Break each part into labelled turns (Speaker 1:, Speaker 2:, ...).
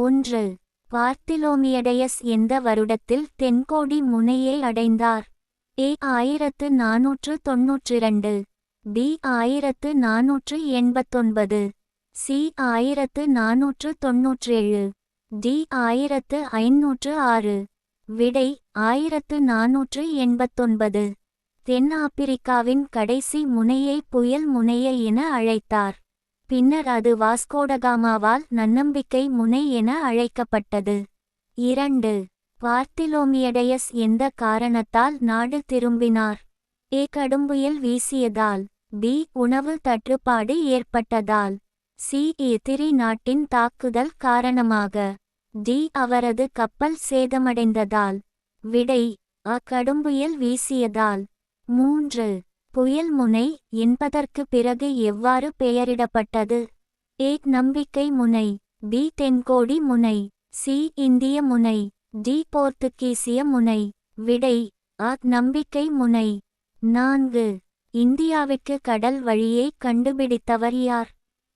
Speaker 1: ஒன்று. பார்த்திலோமியடையஸ் எந்த வருடத்தில் தென்கோடி முனையை அடைந்தார்? ஏ ஆயிரத்து நாநூற்று தொன்னூற்றிரண்டு. பி ஆயிரத்து நாநூற்று எண்பத்தொன்பது. சி ஆயிரத்து நாநூற்று தொன்னூற்றேழு. டி ஆயிரத்து ஐநூற்று ஆறு. விடை ஆயிரத்து நாநூற்று எண்பத்தொன்பது. தென்னாப்பிரிக்காவின் கடைசி முனையை புயல் முனைய என அழைத்தார். பின்னர் அது வாஸ்கோடகாமாவால் நன்னம்பிக்கை முனை என அழைக்கப்பட்டது. இரண்டு. பார்த்திலோமியடையஸ் எந்த காரணத்தால் நாடு திரும்பினார்? ஏ. கடும்புயல் வீசியதால். பி. உணவு தட்டுப்பாடு ஏற்பட்டதால். சி. எதிரி நாட்டின் தாக்குதல் காரணமாக. டி. அவரது கப்பல் சேதமடைந்ததால். விடை. அ. கடும்புயல் வீசியதால். மூன்று. புயல் முனை என்பதற்கு பிறகு எவ்வாறு பெயரிடப்பட்டது? ஏ. நம்பிக்கை முனை பி. தென்கோடி முனை சி. இந்திய முனை டி. போர்த்துகீசிய முனை. விடை அ நம்பிக்கை முனை. நான்கு. இந்தியாவுக்கு கடல் வழியை கண்டுபிடித்தவர் யார்?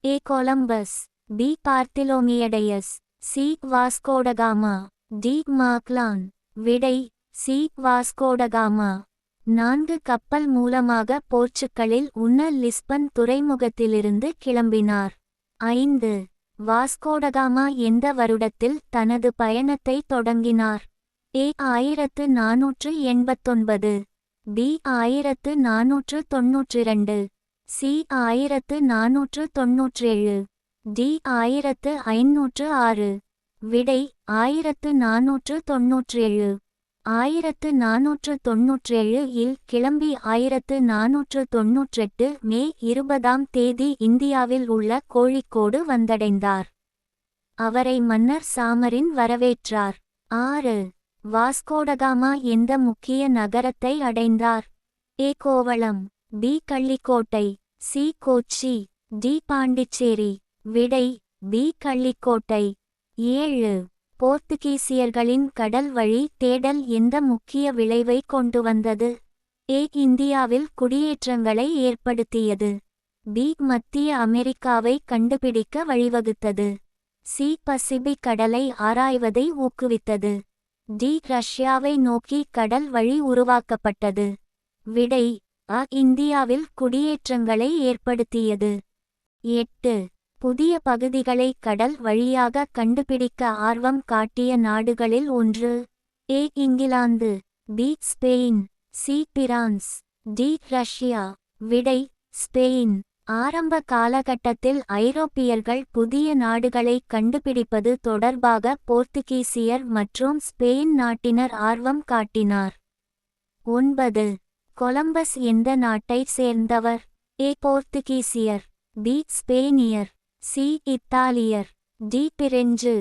Speaker 1: A. Columbus B. Bartholomew Dias C. Vasco da Gama D. Magellan. விடை சி. Vasco da Gama. நான்கு கப்பல் மூலமாக போர்ச்சுக்கலில் உன்ன லிஸ்பன் துறைமுகத்திலிருந்து கிளம்பினார். ஐந்து. வாஸ்கோடகாமா எந்த வருடத்தில் தனது பயணத்தை தொடங்கினார்? ஏ ஆயிரத்து நாநூற்று எண்பத்தொன்பது. பி ஆயிரத்து நாநூற்று தொன்னூற்றிரண்டு. சி ஆயிரத்து நாநூற்று தொன்னூற்றேழு. டி ஆயிரத்து ஐநூற்று ஆறு. விடை ஆயிரத்து நாநூற்று தொன்னூற்றேழு. ஆயிரத்து நாநூற்று தொன்னூற்றேழு இல் கிளம்பி ஆயிரத்து நாநூற்று தொன்னூற்றெட்டு மே இருபதாம் தேதி இந்தியாவில் உள்ள கோழிக்கோடு வந்தடைந்தார். அவரை மன்னர் சாமரின் வரவேற்றார். ஆறு. வாஸ்கோடகாமா எந்த முக்கிய நகரத்தை அடைந்தார்? A. Kovalam B. Kallikottai C. Kochi D. Pondicherry விடை பி. கள்ளிக்கோட்டை. ஏழு. போர்த்துகீசியர்களின் கடல் வழி தேடல் எந்த முக்கிய விளைவை கொண்டு வந்தது? ஏ. இந்தியாவில் குடியேற்றங்களை ஏற்படுத்தியது. பி. மத்திய அமெரிக்காவை கண்டுபிடிக்க வழிவகுத்தது. சி. பசிபிக் கடலை ஆராய்வதை ஊக்குவித்தது. டி. ரஷ்யாவை நோக்கி கடல் வழி உருவாக்கப்பட்டது. விடை அ. இந்தியாவில் குடியேற்றங்களை ஏற்படுத்தியது. எட்டு. புதிய பகுதிகளை கடல் வழியாக கண்டுபிடிக்க ஆர்வம் காட்டிய நாடுகளில் ஒன்று A England B Spain C France D Russia. விடை ஸ்பெயின். ஆரம்ப காலகட்டத்தில் ஐரோப்பியர்கள் புதிய நாடுகளை கண்டுபிடிப்பது தொடர்பாக போர்த்துகீசியர் மற்றும் ஸ்பெயின் நாட்டினர் ஆர்வம் காட்டினார். ஒன்பது. கொலம்பஸ் எந்த நாட்டை சேர்ந்தவர்? ஏ போர்த்துகீசியர். பி ஸ்பெயினியர். சி இத்தாலியர் டி பிரெஞ்சு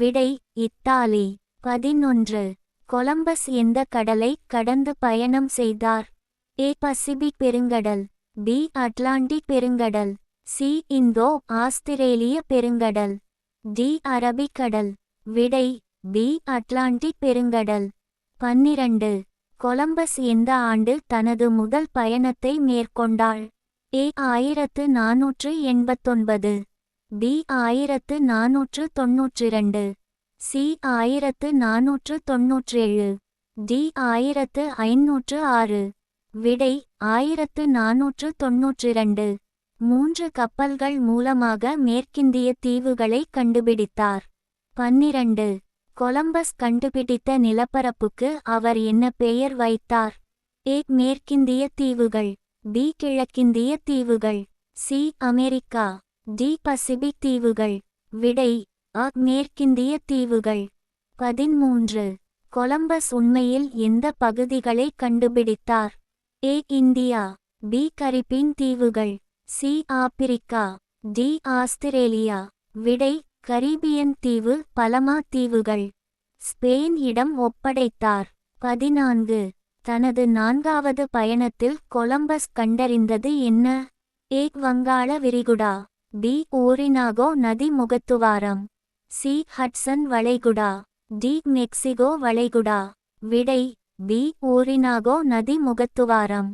Speaker 1: விடை இத்தாலி பதினொன்று. கொலம்பஸ் எந்த கடலை கடந்து பயணம் செய்தார்? ஏ பசிபிக் பெருங்கடல் பி அட்லாண்டிக் பெருங்கடல் சி இந்தோ ஆஸ்திரேலிய பெருங்கடல் டி அரபிக்கடல் விடை பி அட்லாண்டிக் பெருங்கடல். பன்னிரண்டு. கொலம்பஸ் எந்த ஆண்டு தனது முதல் பயணத்தை மேற்கொண்டாள்? ஏ ஆயிரத்து நாநூற்று எண்பத்தொன்பது. பி ஆயிரத்து நாநூற்று தொன்னூற்றிரண்டு. சி ஆயிரத்து நாநூற்று தொன்னூற்றேழு. டி ஆயிரத்து ஐநூற்று ஆறு. விடை ஆயிரத்து நாநூற்று தொன்னூற்றிரண்டு. மூன்று கப்பல்கள் மூலமாக மேற்கிந்திய தீவுகளை கண்டுபிடித்தார். பன்னிரண்டு. கொலம்பஸ் கண்டுபிடித்த நிலப்பரப்புக்கு அவர் என்ன பெயர் வைத்தார்? ஏ. மேற்கிந்திய தீவுகள். பி. கிழக்கிந்திய தீவுகள். சி. அமெரிக்கா. டி பசிபிக் தீவுகள். விடை அ மேற்கிந்திய தீவுகள். பதிமூன்று கொலம்பஸ் உண்மையில் எந்த பகுதிகளை கண்டுபிடித்தார்? A India. பி கரிபீன் தீவுகள். C Africa. D Australia. விடை கரீபியன் தீவு பலமா தீவுகள். ஸ்பெயின் இடம் ஒப்படைத்தார். பதினான்கு. தனது நான்காவது பயணத்தில் கொலம்பஸ் கண்டறிந்தது என்ன? ஏக் வங்காள விரிகுடா. பி ஓரினாகோ நதி முகத்துவாரம். சி ஹட்சன் வளைகுடா. டி மெக்சிகோ வளைகுடா. விடை பி ஓரினாகோ நதி முகத்துவாரம்.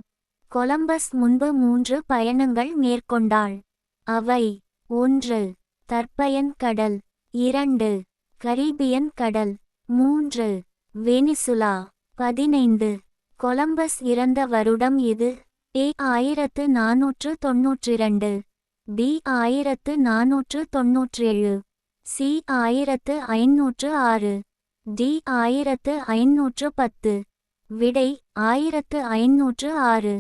Speaker 1: கொலம்பஸ் முன்பு மூன்று பயணங்கள் மேற்கொண்டாள். அவை ஒன்று தற்பயன் கடல். இரண்டு கரீபியன் கடல். மூன்று வெனிசுலா. பதினைந்து கொலம்பஸ் இறந்த வருடம் இது. ஏ ஆயிரத்து நாநூற்று தொன்னூற்றிரண்டு. பி ஆயிரத்து நாநூற்று தொன்னூற்றேழு சி ஆயிரத்து ஐநூற்று ஆறு டி ஆயிரத்து ஐநூற்று பத்து விடை ஆயிரத்து ஐநூற்று ஆறு.